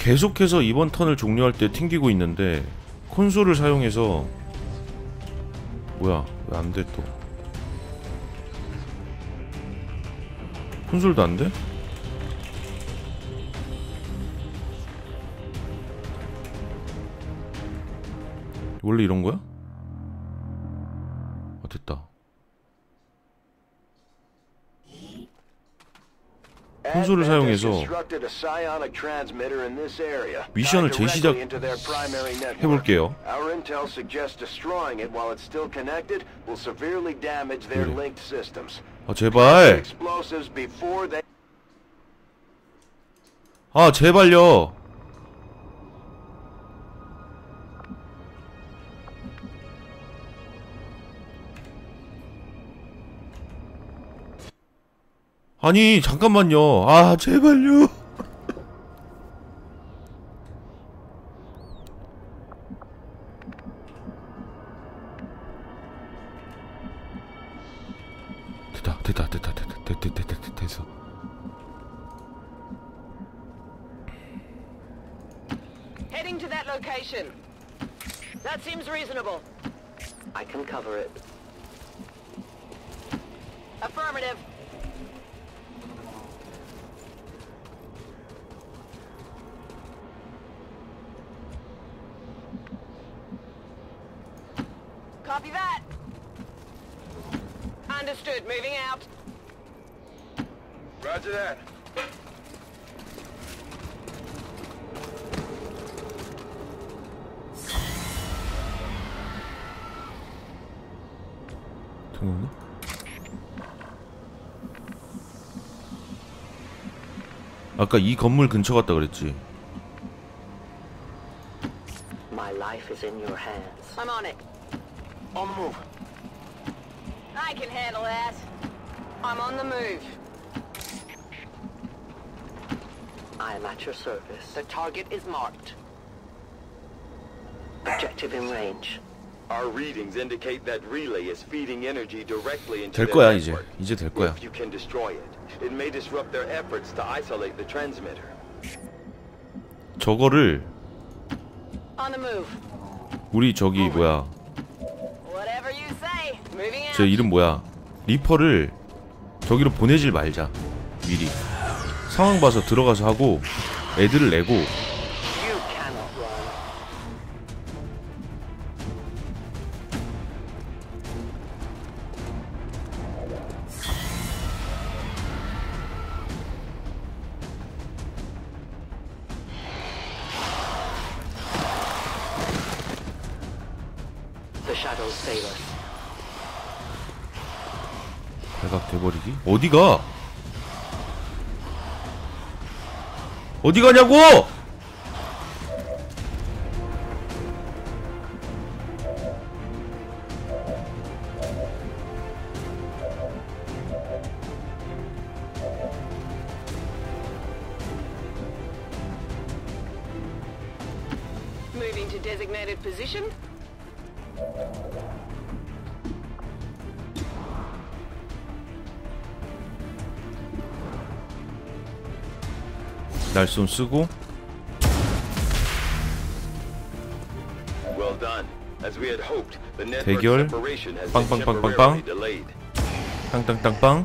계속해서 이번 턴을 종료할 때 튕기고 있는데 콘솔을 사용해서 뭐야 왜 안 돼 또 콘솔도 안 돼? 원래 이런 거야? 콘솔을 사용해서 미션을 재시작 해볼게요. 그래. 아 제발 아 제발요 아니 잠깐만요. 아 제발요 등었나? 아까 이 건물 근처 갔다 그랬지 My life is in your hands. I'm on it. On the move. I can handle that. I'm on the move. I am at your service. The target is marked. Objective in range. Our readings indicate that relay is feeding energy directly into 될 거야 이제. 이제 될 거야 If you can destroy it, it may disrupt their efforts to isolate the transmitter. 저거를. 우리 저기 뭐야. 저 이름 뭐야 리퍼를 저기로 보내질 말자 미리 상황 봐서 들어가서 하고 애들을 내고 어디가 어디 가냐고 Moving to designated position. 날쏨 쓰고 대결. separation has 빵, been 빵, 빵, 빵, temporarily 빵. delayed. 땅땅땅빵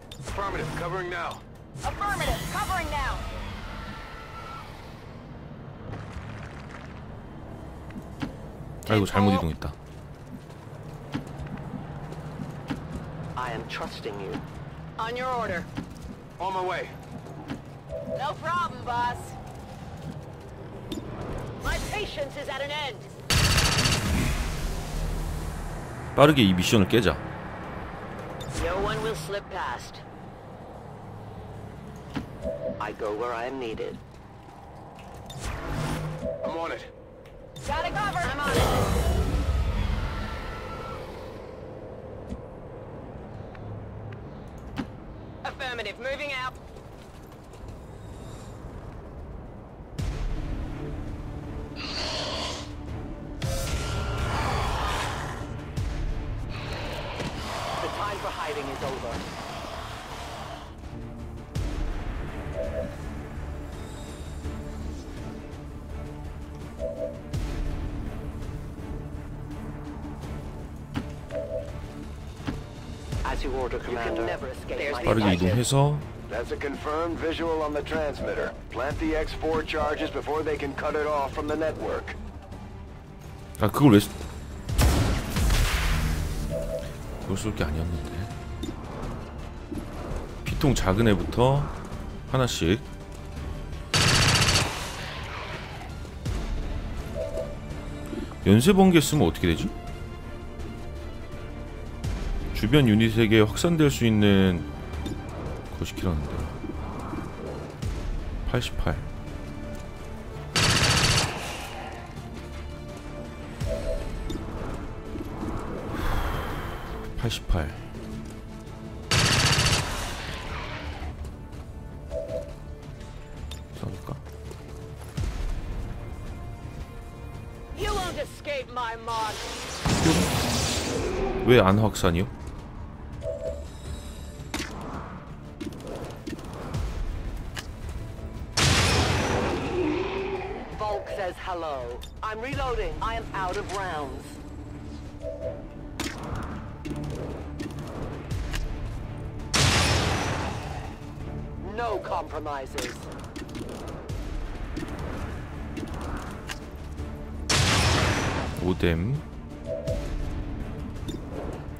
Affirmative, covering now. Affirmative, covering now. 아이고 잘못 이동했다 I am trusting you. On your order. On my way. No problem, boss. My patience is at an end. 빠르게 이 미션을 깨자. No one will slip past. I go where I am needed. I'm on it. Got it covered. I'm on it. Affirmative. Moving out. 빠르게. 이동해서 That's a confirmed visual on the transmitter. Plant the X4 charges before they can cut it off from the network. 아 그걸 왜 쓰... 그걸 쏠게 아니었는데 피통 작은 애부터 하나씩 연쇄 번개 쓰면 어떻게 되지? 주변 유닛에게 확산될 수 있는 그거 시키라는데 88 88 써볼까? You won't escape my mark. 왜안 확산이요? No compromises. 오뎀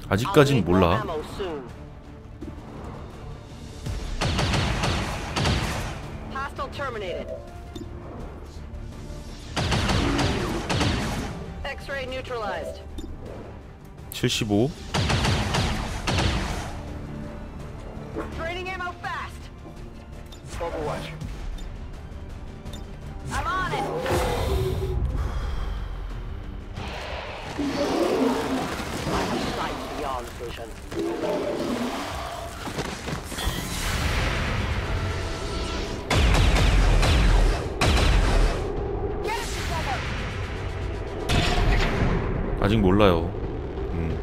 아직까진 몰라. X-ray neutralized. 75 아직 몰라요 음.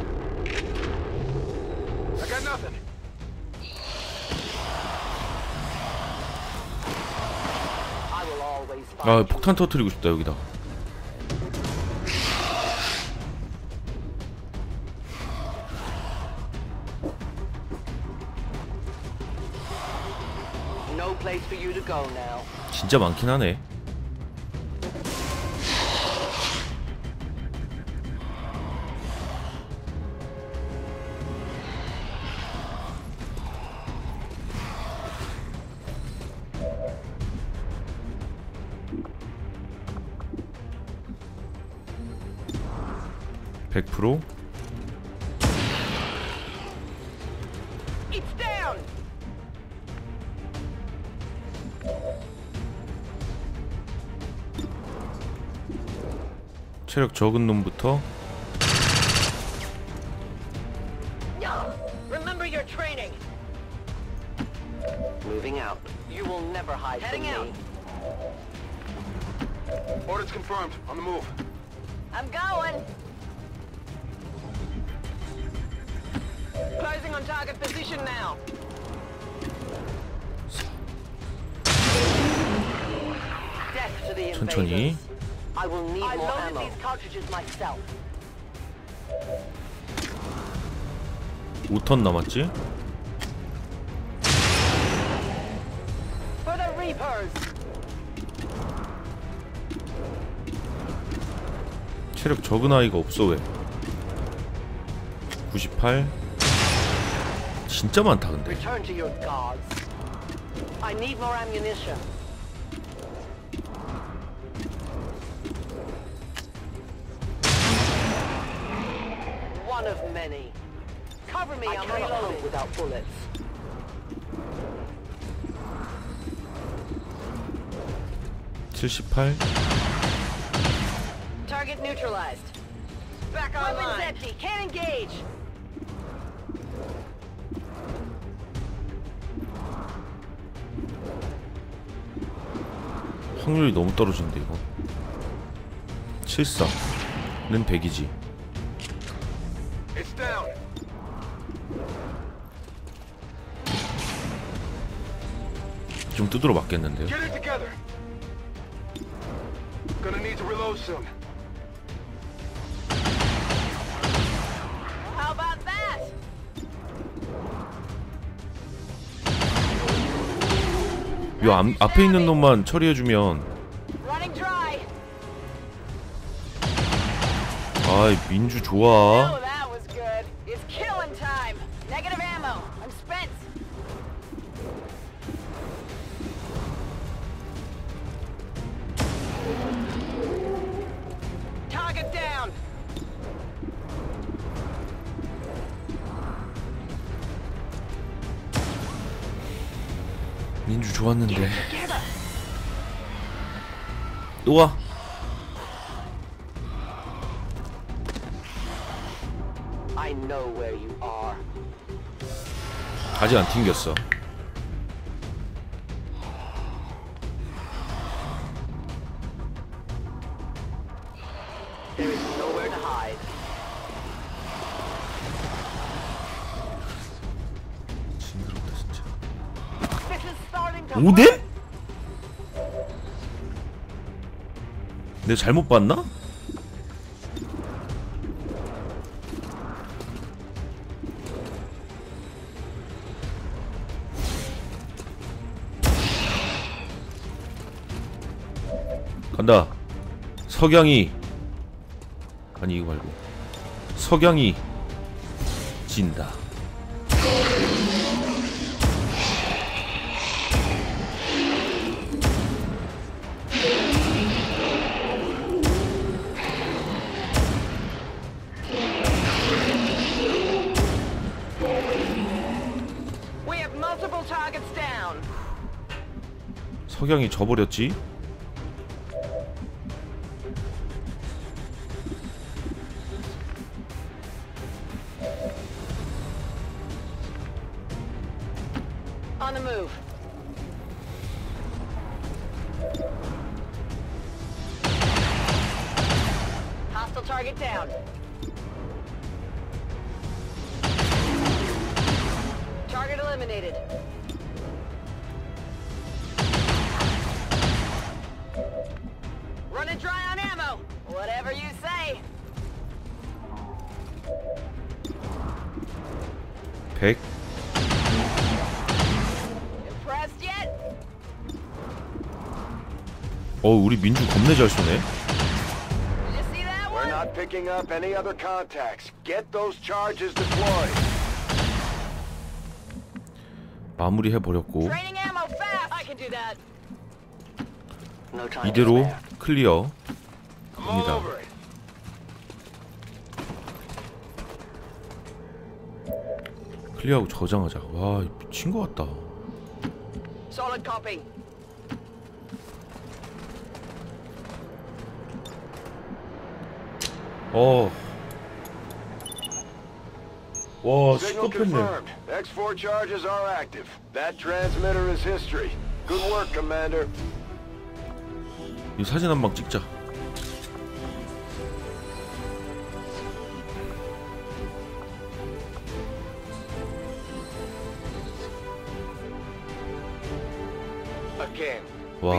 아. 폭탄 터트리고 싶다 여기다. 진짜 많긴 하네 체력 적은 놈부터 Remember your training. Moving out. You will never hide Heading from out. me. Orders confirmed. On the move. 5턴 남았지. 체력 적은 아이가 없어 왜? 98 진짜 많다 근데 Cover me, I I'm cannot cope without bullets. Target neutralized. Back Weapons online. empty. Can't engage. 확률이 너무 떨어지는데 이거 74는 100이지 좀 두드러 맞겠는데요? 요 앞, 앞에 있는 놈만 처리해주면. 아이 민주 Oh, 좋아 아직 안 튕겼어. 징그럽다 진짜 This is starting to 오뎅? 내가 잘못 봤나? 석양이 아니 이거 말고 석양이 진다. 석양이 져버렸지 어 우리 민주 겁내 잘 쏘네 Did you see that We're one? not picking up any other contacts. Get those charges deployed. 마무리 해 버렸고 Training ammo fast. I can do that. No time to 이대로. 클리어 입니다. 클리어하고 저장하자 와 미친 것 같다 어. 와 Signal 시겁했네 confirmed. X4 charges are active. That transmitter is history. Good work, Commander. 이 사진 한 방 찍자 Again. 와.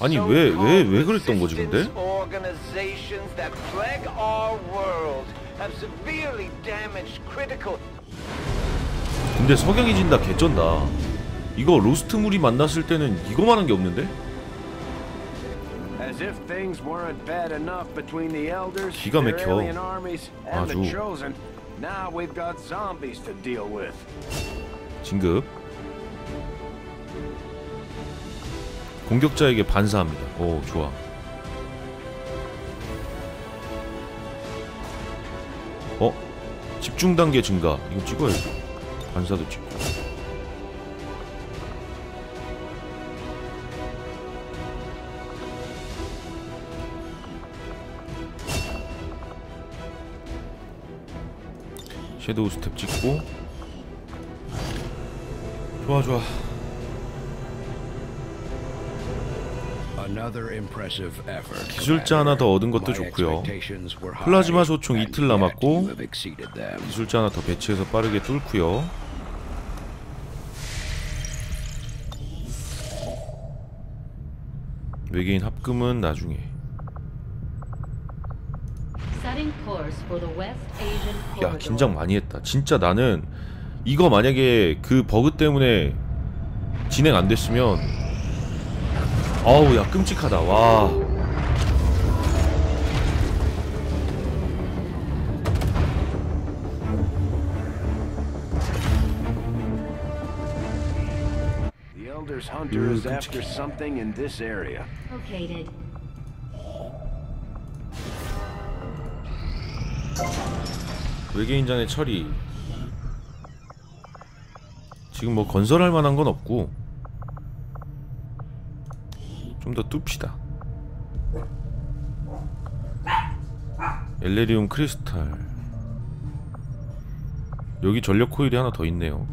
아니, 왜- 왜- 왜 그랬던 거지, 근데? 근데 석양이 진다 개쩐다 이거 로스트물이 만났을 때는 이거만 한 게 없는데? 기가 막혀. 아주. Now 공격자에게 반사합니다. 오 좋아. 어? 집중 단계 증가. 이거 찍어야지 반사도 찍고. 섀도우 스텝 찍고. 좋아 좋아 기술자 하나 더 얻은 것도 좋고요. expectations were high, 플라즈마 소총 이틀 남았고 you have exceeded them. 기술자 하나 더 배치해서 빠르게 뚫고요 외계인 합금은 나중에 Setting course for the West Asian 야. 긴장 많이 했다 진짜 나는 이거 만약에 그 버그 때문에 진행 안 됐으면 아우 야 끔찍하다 와 hunter is after something in this area. Located. 외계인장의 처리 지금 뭐 건설할 만한 건 없고 좀더 뚫읍시다. 엘레리움 크리스탈. 여기 전력 코일이 하나 더 있네요.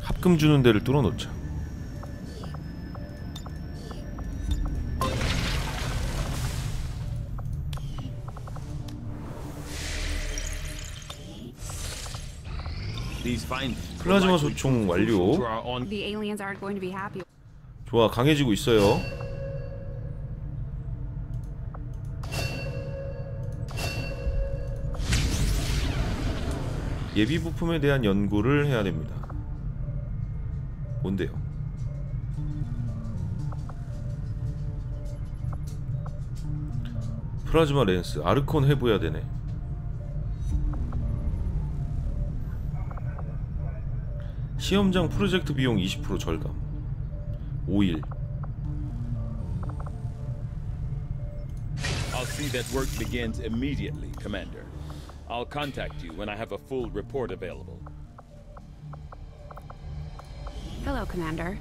합금 주는 데를 뚫어놓자 플라즈마 소총 완료. 좋아 강해지고 있어요 예비 부품에 대한 연구를 해야 됩니다 뭔데요? 플라즈마 렌스 아르콘 해보야 되네 시험장 프로젝트 비용 20% 절감 5일 I'll see that work begins immediately, Commander. I'll contact you when I have a full report available. Hello, Commander.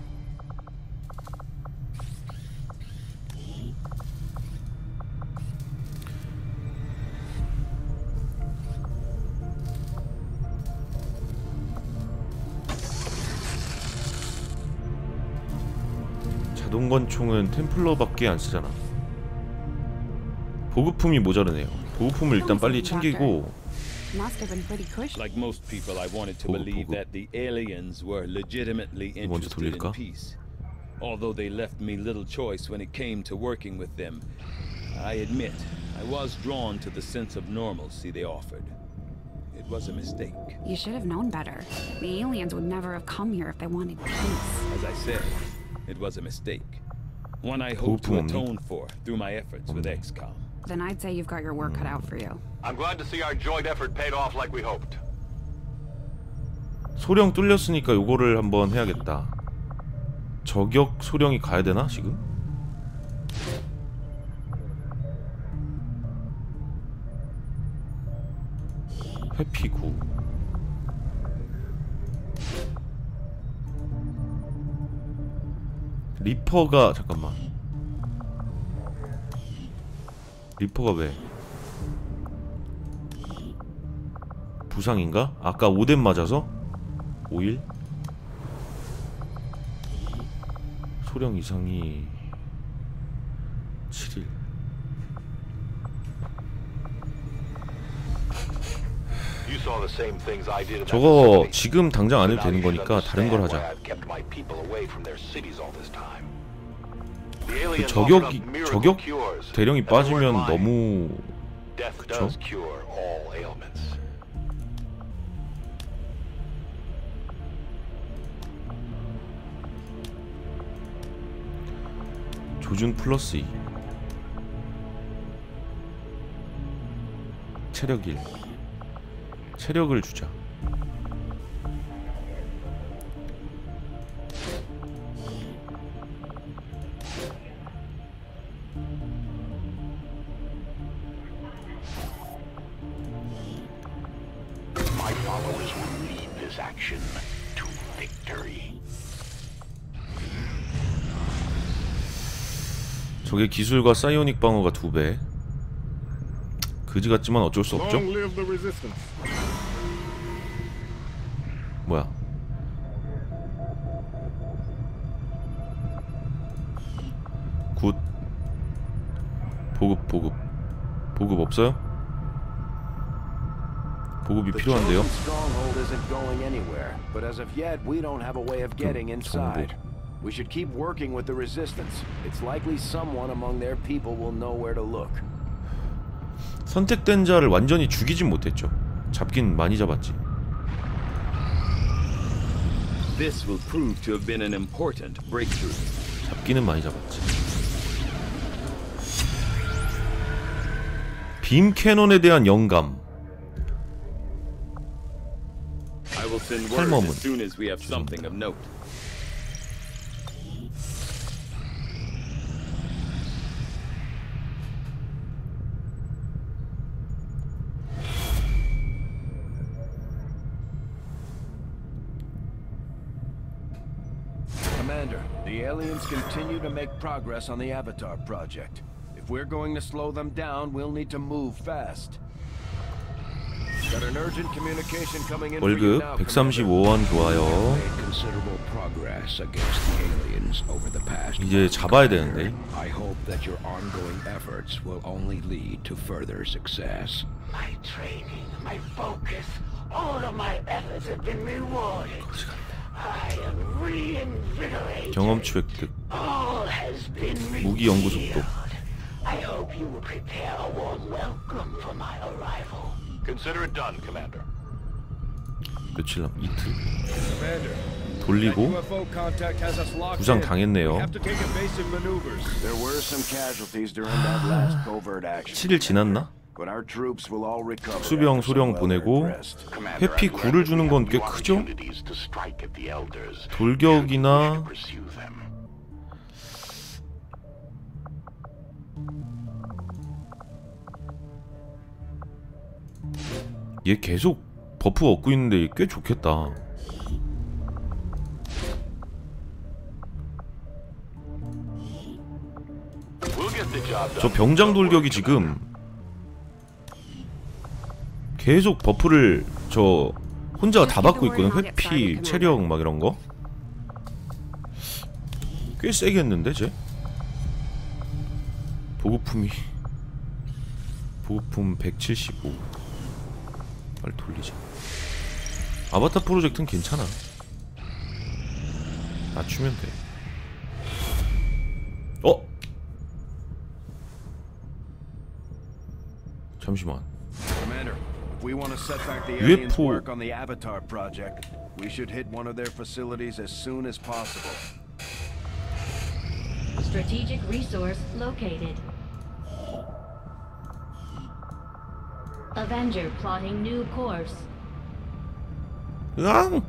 자동건총은 템플러밖에 안 쓰잖아. 보급품이 모자르네요. 보급품을 일단 빨리 챙기고. Like most people, I wanted to 보급, believe that the aliens were legitimately 먼저 interested in 돌릴까? peace. Although they left me little choice when it came to working with them, I admit I was drawn to the sense of normalcy they offered. It was a mistake. You should have known better. The aliens would never have come here if they wanted peace. As I said, it was a mistake. One I hope to atone for through my efforts with XCOM. Then I'd say you've got your work cut out for you. I'm glad to see our joint effort paid off like we hoped. 소령 뚫렸으니까 요거를 한번 해야겠다. 저격 소령이 가야 되나 지금? 회피구 리퍼가 잠깐만 리퍼가 왜 부상인가? 아까 5대 맞아서? 5일? 소령 이상이 7일 You saw the same things I did in that 저거. 지금 당장 안 해도 되는 거니까 다른 걸 하자 그 저격이 저격 대령이 빠지면. 너무 그쵸? 조준 플러스 2 체력 1 체력을 주자 My followers will lead this action to victory. 적의 기술과 사이오닉 방어가 두배 그지 같지만 어쩔 수 없죠 없어요? 보급이 필요한데요? inside. We should keep working with the resistance. It's likely someone among their people will know where to look. 선택된 자를 완전히 죽이진 못했죠 잡긴 많이 잡았지 This will prove to have been an important breakthrough. 잡기는 많이 잡았지 빔 캐논에 대한 영감 I will send word 탈모문. as soon as we have something of note. Commander, the aliens continue to make progress on the Avatar project. If we're going to slow them down, we'll need to move fast. Got an urgent communication coming in for you 월급 now, Commander. 135원 좋아요 Made considerable progress against the aliens over the past. 이제 month, 잡아야 Commander. 되는데. I hope that your ongoing efforts will only lead to further success. My training, my focus, all of my efforts have been rewarded. I am reinvigorated. 경험치 획득 All has been 무기 연구 속도 revealed. I hope you will prepare a warm welcome for my arrival. Consider it done, Commander. 며칠 남 이틀 Commander, 돌리고 UFO contact has us locked 부상. 당했네요. We have to take evasive maneuvers. There were some casualties during that last covert action. 7일 지났나? But our troops will all recover 수병 소령 보내고 회피 I'm glad 9를 we 주는 건 꽤 크죠? 돌격이나 얘 계속 버프 얻고 있는데 꽤 좋겠다. 저 병장 돌격이 지금 계속 버프를 저 혼자 다 받고 있거든. 회피 체력 막 이런 거. 꽤 세겠는데 쟤 보급품이 보급품 175 빨리 돌리자 아바타 프로젝트는 괜찮아 낮추면 돼 어? 잠시만 UFO. work on the Avatar project, we should hit one of their facilities as soon as possible. Strategic resource located. Avenger plotting new course. 으앙!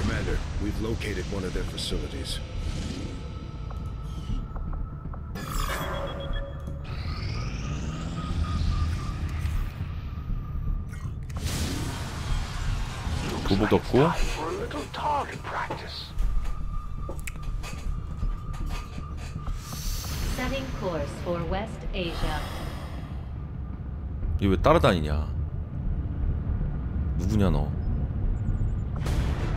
Commander, we've located one of their facilities. 보복 얻고 Setting course for West Asia. 얘 왜 따라다니냐 누구냐 너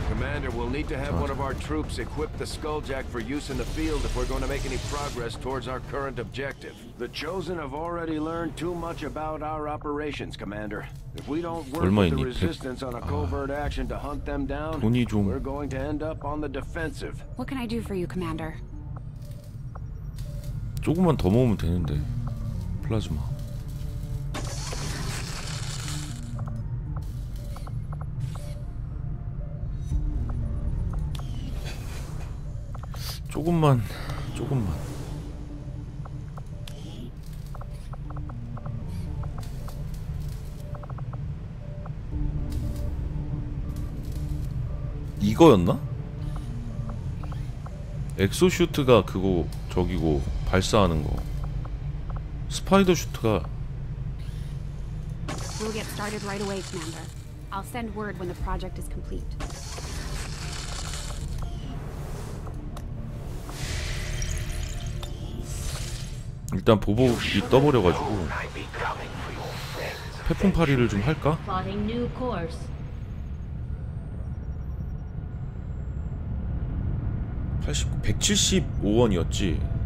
Commander, we'll need to have one of our troops equip the Skulljack for use in the field if we're going to make any progress towards our current objective. The Chosen have already learned too much about our operations, Commander. If we don't work with 얼마이니? the 백- resistance on a covert action to hunt them down, 돈이 좀- we're going to end up on the defensive. What can I do for you, Commander? 조금만 더 모으면 되는데. 플라즈마. 조금만 조금만. 이거였나? 엑소슈트가 그거 저기고 발사하는 거 스파이더 슈트가 We'll get started right away, Commander. I'll send word when the project is complete. 일단 보복이 떠버려가지고 태풍파리를 좀 할까? Plotting new course. 팔십 175원이었지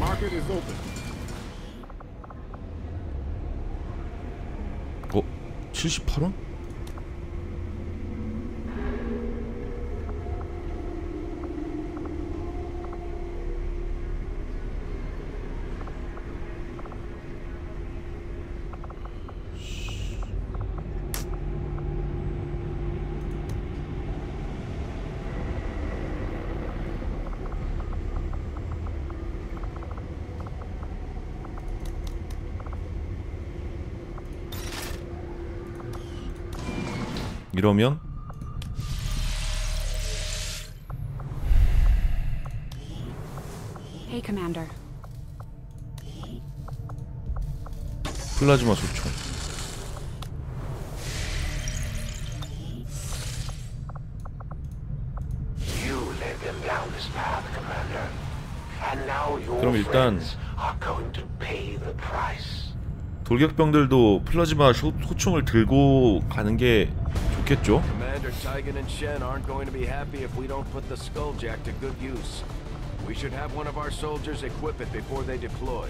Market is open. 어? 78원? 이러면 Hey, Commander. 플라즈마 소총 그럼 일단. 돌격병들도 플라즈마 소, 소총을 들고 가는 게 좋겠죠? Commander Tigan and Shen aren't going to be happy if we don't put the Skulljack to good use. We should have one of our soldiers equip it before they deploy.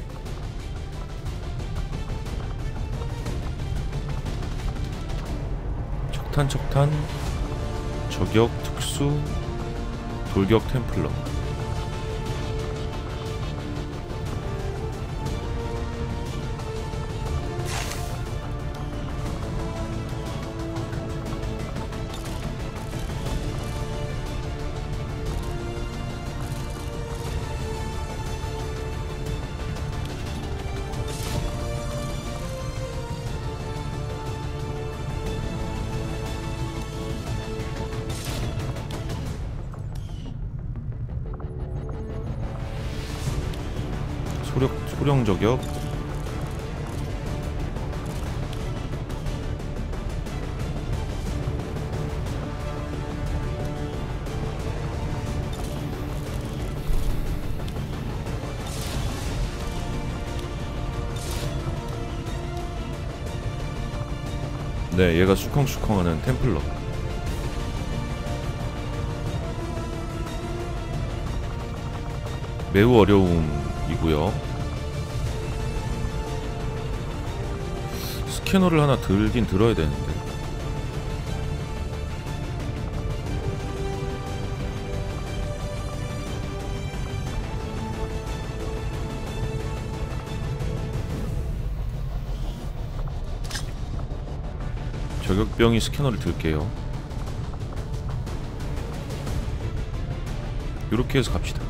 척탄 척탄 저격 특수 돌격 템플러 소령 저격 네, 얘가 수컹수컹하는 템플러. 매우 어려움이고요. 스캐너를 하나 들긴 들어야 되는데. 저격병이 스캐너를 들게요. 이렇게 해서 갑시다.